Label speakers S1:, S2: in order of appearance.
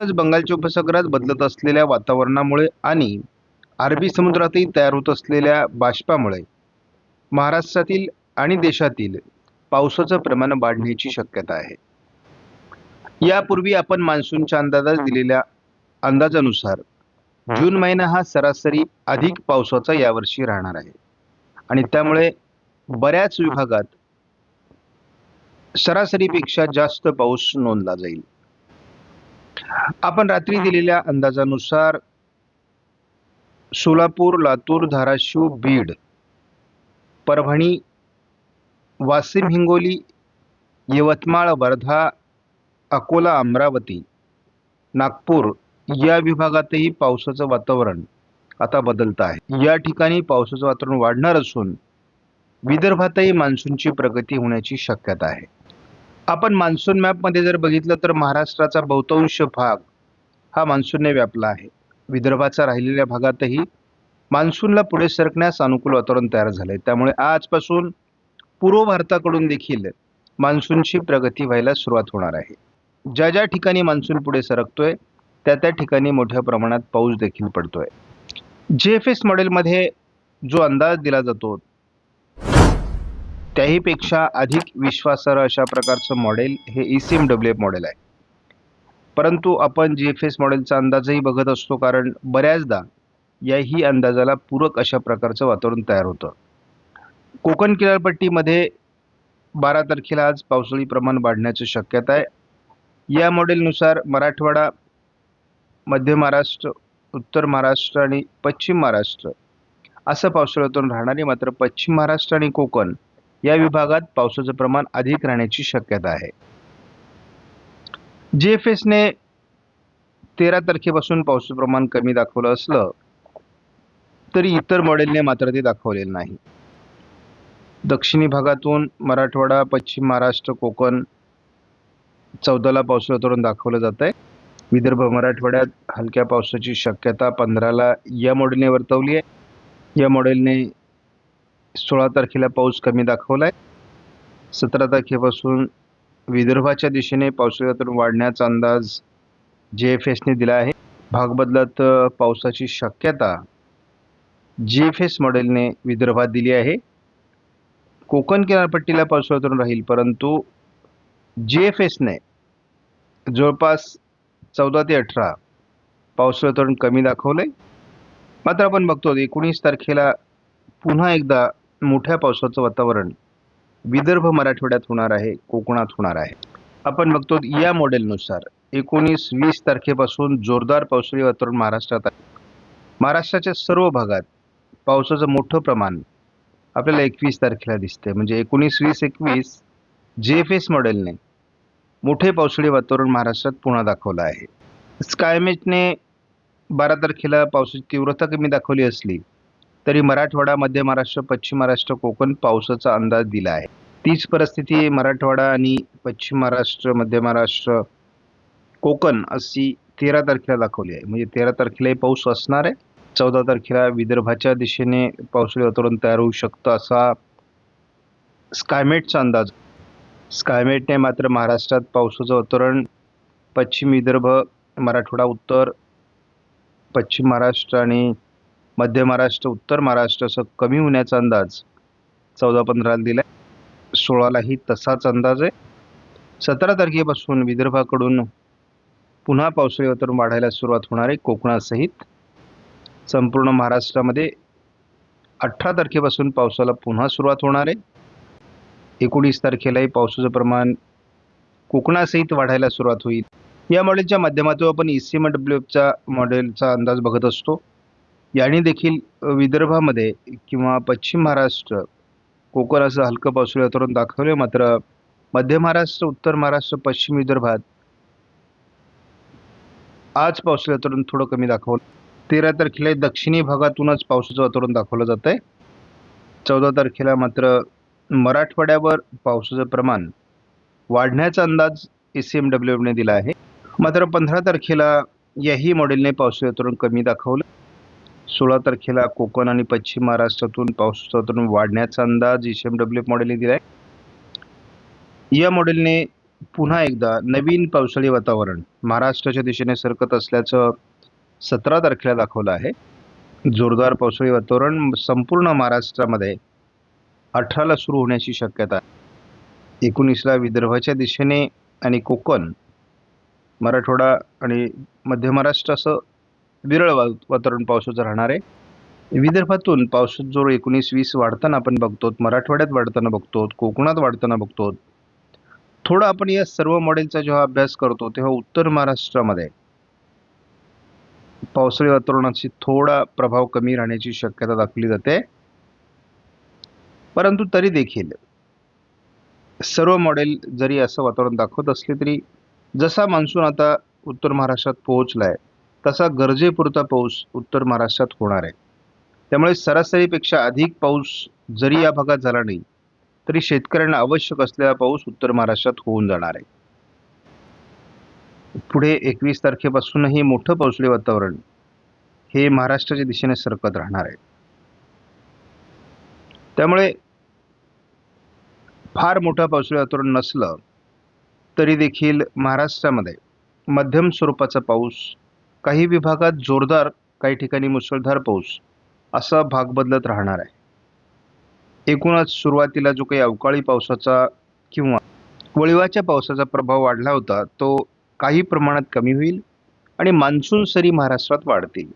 S1: आज बंगालच्या उपसागरात बदलत असलेल्या वातावरणामुळे आणि अरबी समुद्रातही तयार होत असलेल्या बाष्पामुळे महाराष्ट्रातील आणि देशातील पावसाचं प्रमाण वाढण्याची शक्यता आहे. यापूर्वी आपण मान्सूनच्या अंदाजात दिलेल्या अंदाजानुसार जून महिना हा सरासरी अधिक पावसाचा यावर्षी राहणार आहे. आणि त्यामुळे बऱ्याच विभागात सरासरीपेक्षा जास्त पाऊस नोंदला जाईल. आपण रात्री दिलेल्या अंदाजानुसार सोलापूर लातूर धाराशिव बीड परभणी वाशिम हिंगोली यवतमाळ वर्धा अकोला अमरावती नागपूर या विभागातही पावसाचं वातावरण आता बदलतं आहे. या ठिकाणी पावसाचं वातावरण वाढणार असून विदर्भातही मान्सूनची प्रगती होण्याची शक्यता आहे. आपण मान्सून मॅपमध्ये जर बघितलं तर महाराष्ट्राचा बहुतांश भाग हा मान्सूनने व्यापला आहे. विदर्भाचा राहिलेल्या भागातही मान्सूनला पुढे सरकण्यास अनुकूल वातावरण तयार झाले त्यामुळे आजपासून पूर्व भारताकडून देखील मान्सूनची प्रगती व्हायला सुरुवात होणार आहे. ज्या ज्या ठिकाणी मान्सून पुढे सरकतोय त्या त्या ठिकाणी मोठ्या प्रमाणात पाऊस देखील पडतोय. जे एफ एस मॉडेलमध्ये जो अंदाज दिला जातो त्याहीपेक्षा अधिक विश्वासार्ह अशा प्रकारचं मॉडेल हे E C M W F model आहे. परंतु आपण जी एफ एस मॉडेलचा अंदाजही बघत असतो कारण बऱ्याचदा याही अंदाजाला पूरक अशा प्रकारचं वातावरण तयार होतं. कोकण किनारपट्टीमध्ये बारा तारखेला आज पावसाळी प्रमाण वाढण्याची शक्यता आहे. या मॉडेलनुसार मराठवाडा मध्य महाराष्ट्र उत्तर महाराष्ट्र आणि पश्चिम महाराष्ट्र असं पावसाळ्यातून वातावरण राहणार आहे मात्र पश्चिम महाराष्ट्र आणि कोकण या विभागात पावसाचं प्रमाण अधिक राहण्याची शक्यता आहे. जे एफ एसने तेरा तारखेपासून पावसाचं प्रमाण कमी दाखवलं असलं तरी इतर मॉडेलने मात्र ते दाखवलेलं नाही. दक्षिणी भागातून मराठवाडा पश्चिम महाराष्ट्र कोकण चौदाला पावसाळा वातावरण दाखवलं जात आहे विदर्भ मराठवाड्यात हलक्या पावसाची शक्यता पंधराला या मॉडेलने वर्तवली आहे. या मॉडेलने सोळा तारखेला पाऊस कमी दाखवला आहे सतरा तारखेपासून विदर्भाच्या दिशेने पावसाळ्यातून वाढण्याचा अंदाज जे एफ एसने दिला आहे. भाग बदलत पावसाची शक्यता जी एफ एस मॉडेलने विदर्भात दिली आहे. कोकण किनारपट्टीला पावसाळ्यातून राहील परंतु जी एफ एसने जवळपास चौदा ते अठरा पावसाळ्यातून कमी दाखवलं आहे मात्र आपण बघतो एकोणीस तारखेला पुन्हा एकदा मोठ्या पावसाचं वातावरण विदर्भ मराठवाड्यात होणार आहे कोकणात होणार आहे. आपण बघतो या मॉडेलनुसार एकोणीस वीस तारखेपासून जोरदार पावसाळी वातावरण महाराष्ट्रात आहे. महाराष्ट्राच्या सर्व भागात पावसाचं मोठं प्रमाण आपल्याला एकवीस तारखेला दिसतंय. म्हणजे एकोणीस वीस एकवीस जे एफ एस मॉडेलने मोठे पावसाळी वातावरण महाराष्ट्रात पुन्हा दाखवलं आहे. स्कायमेटने बारा तारखेला पावसाची तीव्रता कमी दाखवली असली तरी मराठवाडा मध्य महाराष्ट्र पश्चिम महाराष्ट्र कोकण पावसाचा अंदाज दिला आहे. तीच परिस्थिती मराठवाडा आणि पश्चिम महाराष्ट्र मध्य महाराष्ट्र कोकण अशी तेरा तारखेला दाखवली आहे. म्हणजे तेरा तारखेलाही पाऊस असणार आहे. चौदा तारखेला विदर्भाच्या दिशेने पावसाळी वातावरण तयार होऊ शकतं असा स्कायमेटचा अंदाज. स्कायमेटने मात्र महाराष्ट्रात पावसाचं वातावरण पश्चिम विदर्भ मराठवाडा उत्तर पश्चिम महाराष्ट्र आणि मध्य महाराष्ट्र उत्तर महाराष्ट्र असं कमी होण्याचा अंदाज चौदा पंधराला दिला आहे सोळालाही तसाच अंदाज आहे. सतरा तारखेपासून विदर्भाकडून पुन्हा पावसाळी वातावरण वाढायला सुरुवात होणार आहे कोकणासहित संपूर्ण महाराष्ट्रामध्ये अठरा तारखेपासून पावसाला पुन्हा सुरुवात होणार आहे. एकोणीस तारखेलाही पावसाचं प्रमाण कोकणासहित वाढायला सुरुवात होईल. या मॉडेलच्या माध्यमातून आपण ई सी एम डब्ल्यू एफचा मॉडेलचा अंदाज बघत असतो. याने देखील विदर्भामध्ये किंवा पश्चिम महाराष्ट्र कोकण असं हलकं पावसाळी वातावरण दाखवले मात्र मध्य महाराष्ट्र उत्तर महाराष्ट्र पश्चिम विदर्भात आज पावसाळी वातावरण थोडं कमी दाखवलं. तेरा तारखेला दक्षिणी भागातूनच पावसाचं वातावरण दाखवलं जात आहे चौदा तारखेला मात्र मराठवाड्यावर पावसाचं प्रमाण वाढण्याचा अंदाज ए सी एम डब्ल्यू दिला आहे. मात्र पंधरा तारखेला याही मॉडेलने पावसाळी वातावरण कमी दाखवलं. सोळा तारखेला कोकण आणि पश्चिम महाराष्ट्रातून पावसातून वाढण्याचा अंदाज ई सी एम डब्ल्यू मॉडेलने दिला आहे या मॉडेलने पुन्हा एकदा नवीन पावसाळी वातावरण महाराष्ट्राच्या दिशेने सरकत असल्याचं सतरा तारखेला दाखवलं आहे. जोरदार पावसाळी वातावरण संपूर्ण महाराष्ट्रामध्ये अठराला सुरू होण्याची शक्यता आहे. एकोणीसला विदर्भाच्या दिशेने आणि कोकण मराठवाडा आणि मध्य महाराष्ट्र असं विरळ वा वातावरण पावसाचं राहणार आहे. विदर्भातून पावसाचा जोर एकोणीस वीस वाढताना आपण बघतो मराठवाड्यात वाढताना बघतो कोकणात वाढताना बघतो थोडं आपण या सर्व मॉडेलचा जेव्हा अभ्यास करतो तेव्हा उत्तर महाराष्ट्रामध्ये पावसाळी वातावरणाची थोडा प्रभाव कमी राहण्याची शक्यता दाखवली जाते. परंतु तरी देखील सर्व मॉडेल जरी असं वातावरण दाखवत असले तरी जसा मान्सून आता उत्तर महाराष्ट्रात पोहोचलाय तसा गरजेपुरता पाऊस उत्तर महाराष्ट्रात होणार आहे. त्यामुळे सरासरीपेक्षा अधिक पाऊस जरी या भागात झाला नाही तरी शेतकऱ्यांना आवश्यक असलेला पाऊस उत्तर महाराष्ट्रात होऊन जाणार आहे. पुढे एकवीस तारखेपासूनही मोठं पावसाळी वातावरण हे महाराष्ट्राच्या दिशेने सरकत राहणार आहे. त्यामुळे फार मोठं पावसाळी वातावरण नसलं तरी देखील महाराष्ट्रामध्ये मध्यम स्वरूपाचा पाऊस काही विभागात जोरदार काही ठिकाणी मुसळधार पाऊस असा भाग बदलत राहणार आहे. एकूणच सुरुवातीला जो काही अवकाळी पावसाचा किंवा वळिवाच्या पावसाचा प्रभाव वाढला होता तो काही प्रमाणात कमी होईल आणि मान्सून सरी महाराष्ट्रात वाढतील.